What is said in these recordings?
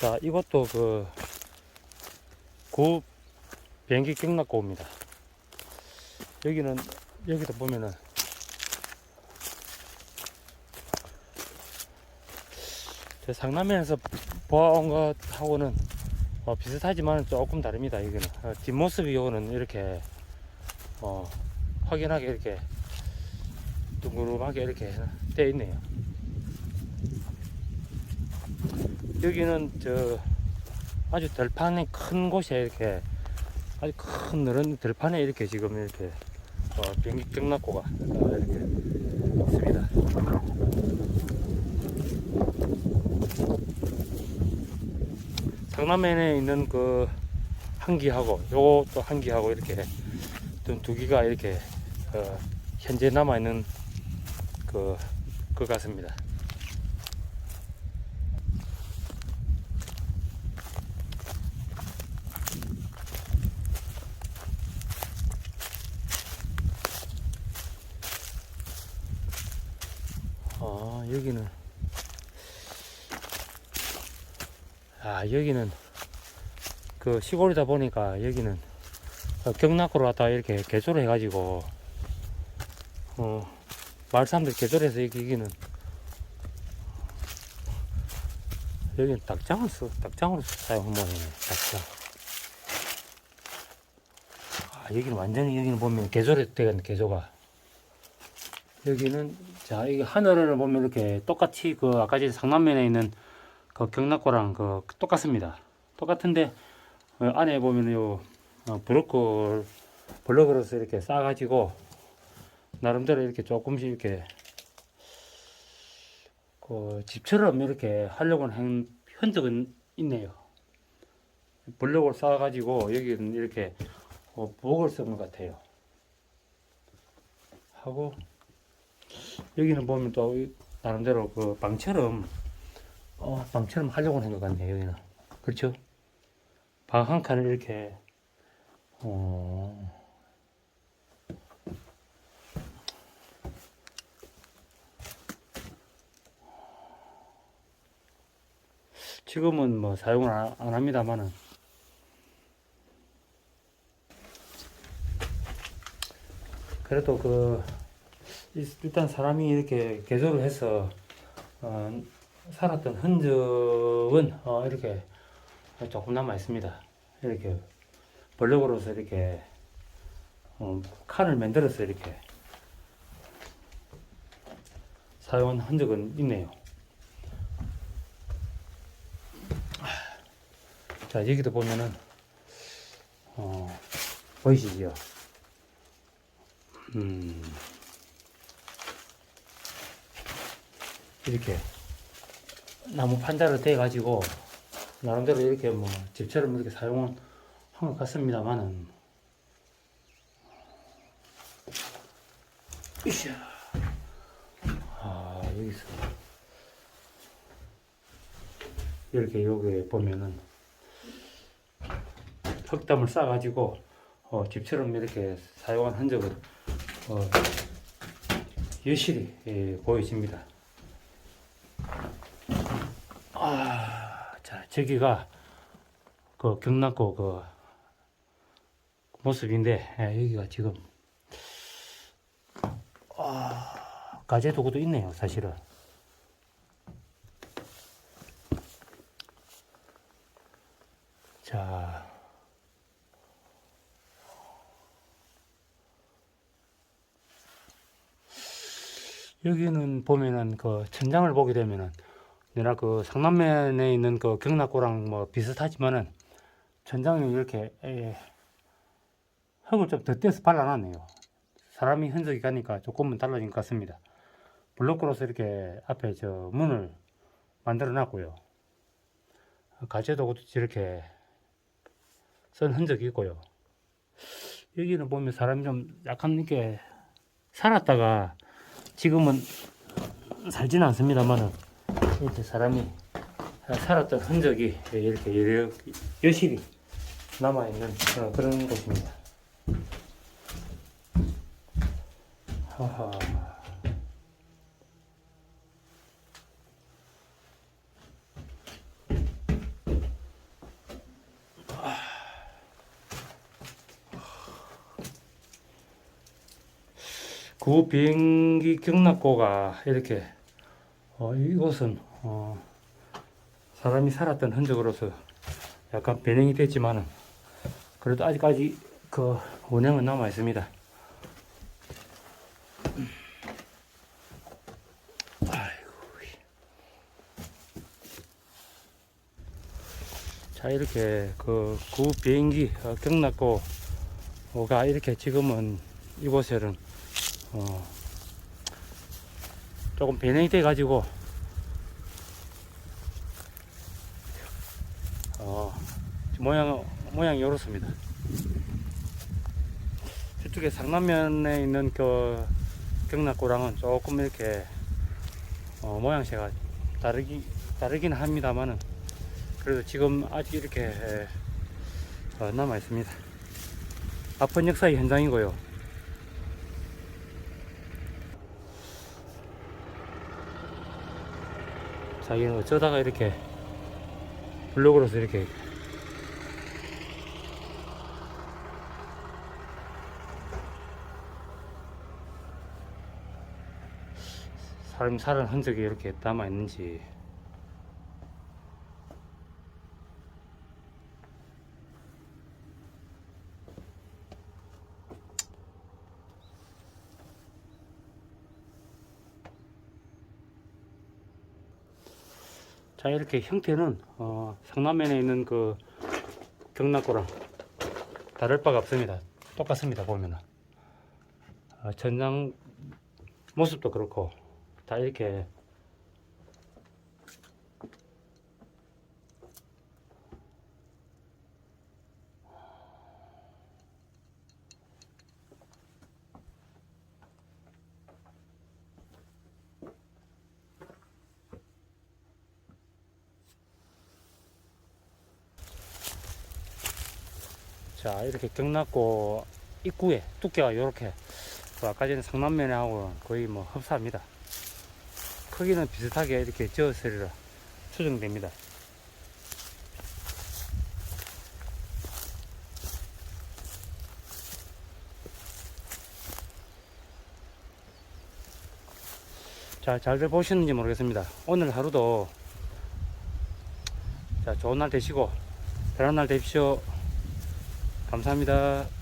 자, 이것도 그, 구 비행기 경락고입니다. 여기는, 여기도 보면은, 저 상남면에서 보아온 것하고는 어, 비슷하지만 조금 다릅니다. 여기는 어, 뒷모습이 요거는 이렇게 어, 확연하게 이렇게 둥그름하게 이렇게 되어 있네요. 여기는 저 아주 들판이 큰 곳에 이렇게 아주 큰 늘은 들판에 이렇게 지금 이렇게 어, 비행기 경락고가 어, 이렇게 있습니다. 상남면에 있는 그 한기하고 요것도 한기하고 이렇게 두- 두 기가 이렇게 어, 현재 남아 있는 그, 그 같습니다. 아 여기는. 아 여기는 그 시골이다 보니까 여기는 어, 경락고로 갖다 이렇게 개조를 해가지고 어 마을 사람들 개조해서 여기 여기는. 여기는 닭장을 써 닭장으로 모양이네 닭장. 아 여기는 완전히 여기는 보면 개조를 되겠네 개조가 여기는 자 이게 하늘을 보면 이렇게 똑같이 그 아까 전에 상남면에 있는 그 경락고랑 그 똑같습니다. 똑같은데 어, 안에 보면 요 어, 브로콜 블럭으로서 이렇게 싸가지고 나름대로 이렇게 조금씩 이렇게 그 집처럼 이렇게 하려고 한 흔적은 있네요. 블럭을 쌓아가지고 여기는 이렇게 어, 부엌을 쓴 것 같아요. 하고 여기는 보면 또 이- 나름대로 그 방처럼 어, 방처럼 하려고 한 것 같네요 여기는. 그렇죠? 방 한 칸을 이렇게 어, 지금은 뭐 사용을 안, 안 합니다만은. 그래도 그 이- 일단 사람이 이렇게 개조를 해서 어, 살았던 흔적은 어, 이렇게 조금 남아 있습니다. 이렇게 블럭으로서 이렇게 어, 칸을 만들어서 이렇게 사용한 흔적은 있네요. 자 여기도 보면은 어, 보이시죠? 음. 이렇게 나무 판자를 대 가지고 나름대로 이렇게 뭐 집처럼 이렇게 사용한 것 같습니다만은 으쌰 아 여기서 이렇게 여기 보면은 흙담을 싸 가지고 어, 집처럼 이렇게 사용한 흔적은 어, 여실히 예, 보여집니다. 아, 자, 저기가 그 경락고 그 모습인데 예, 여기가 지금 아, 가재 도구도 있네요, 사실은. 자, 여기는 보면은 그 천장을 보게 되면은 내가 그 상남면에 있는 그 경락고랑 뭐 비슷하지만은 천장이 이렇게 에, 흙을 좀 덧대서 발라놨네요. 사람이 흔적이 가니까 조금은 달라진 것 같습니다. 블록으로서 이렇게 앞에 저 문을 만들어 놨고요. 가재도 이렇게 쓴 흔적이 있고요. 여기는 보면 사람이 좀 약간 이렇게 살았다가 지금은 살지는 않습니다만은 이렇게 사람이 살았던 흔적이 이렇게 여실히 남아있는 그런 곳입니다. 하하. 아. 그 비행기 경락고가 이렇게 어, 이곳은 어, 사람이 살았던 흔적으로서 약간 변형이 됐지만은 그래도 아직까지 그 원형은 남아 있습니다. 자 이렇게 그 구 비행기 어, 경락고가 이렇게 지금은 이곳에는 어, 조금 변형이 돼 가지고 어, 모양 모양이 이렇습니다. 저쪽에 상남면에 있는 그 경락고랑은 조금 이렇게 어, 모양새가 다르기 다르긴 합니다만은 그래도 지금 아직 이렇게 에, 어, 남아 있습니다. 아픈 역사의 현장이고요. 자, 이는 어쩌다가 이렇게 블록으로서 이렇게 사람이 살은 흔적이 이렇게 남아 있는지 자 이렇게 형태는 어, 상남면에 있는 그 경락고랑 다를 바가 없습니다. 똑같습니다 보면은. 어, 전장 모습도 그렇고 다 이렇게 자 이렇게 경락고 입구에 두께가 이렇게. 그 아까 전에 상남면에 하고 거의 뭐 흡사합니다. 크기는 비슷하게 이렇게 지었으리라 추정됩니다. 자 잘들 보시는지 모르겠습니다. 오늘 하루도 자 좋은 날 되시고 편한 날 되십시오 감사합니다.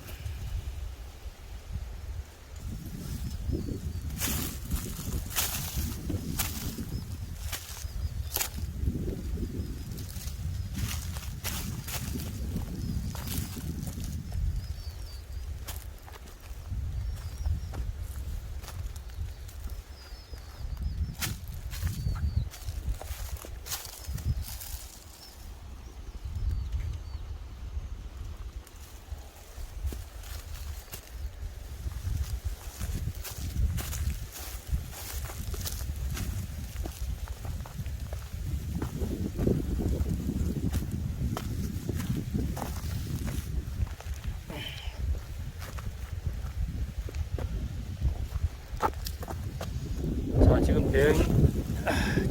자 지금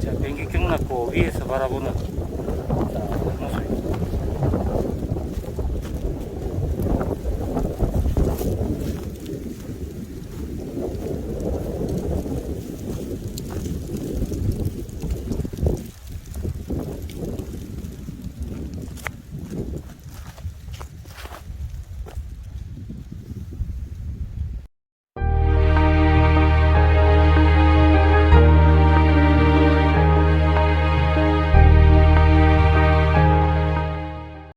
비행 자 비행기 경락고 위에서 바라보는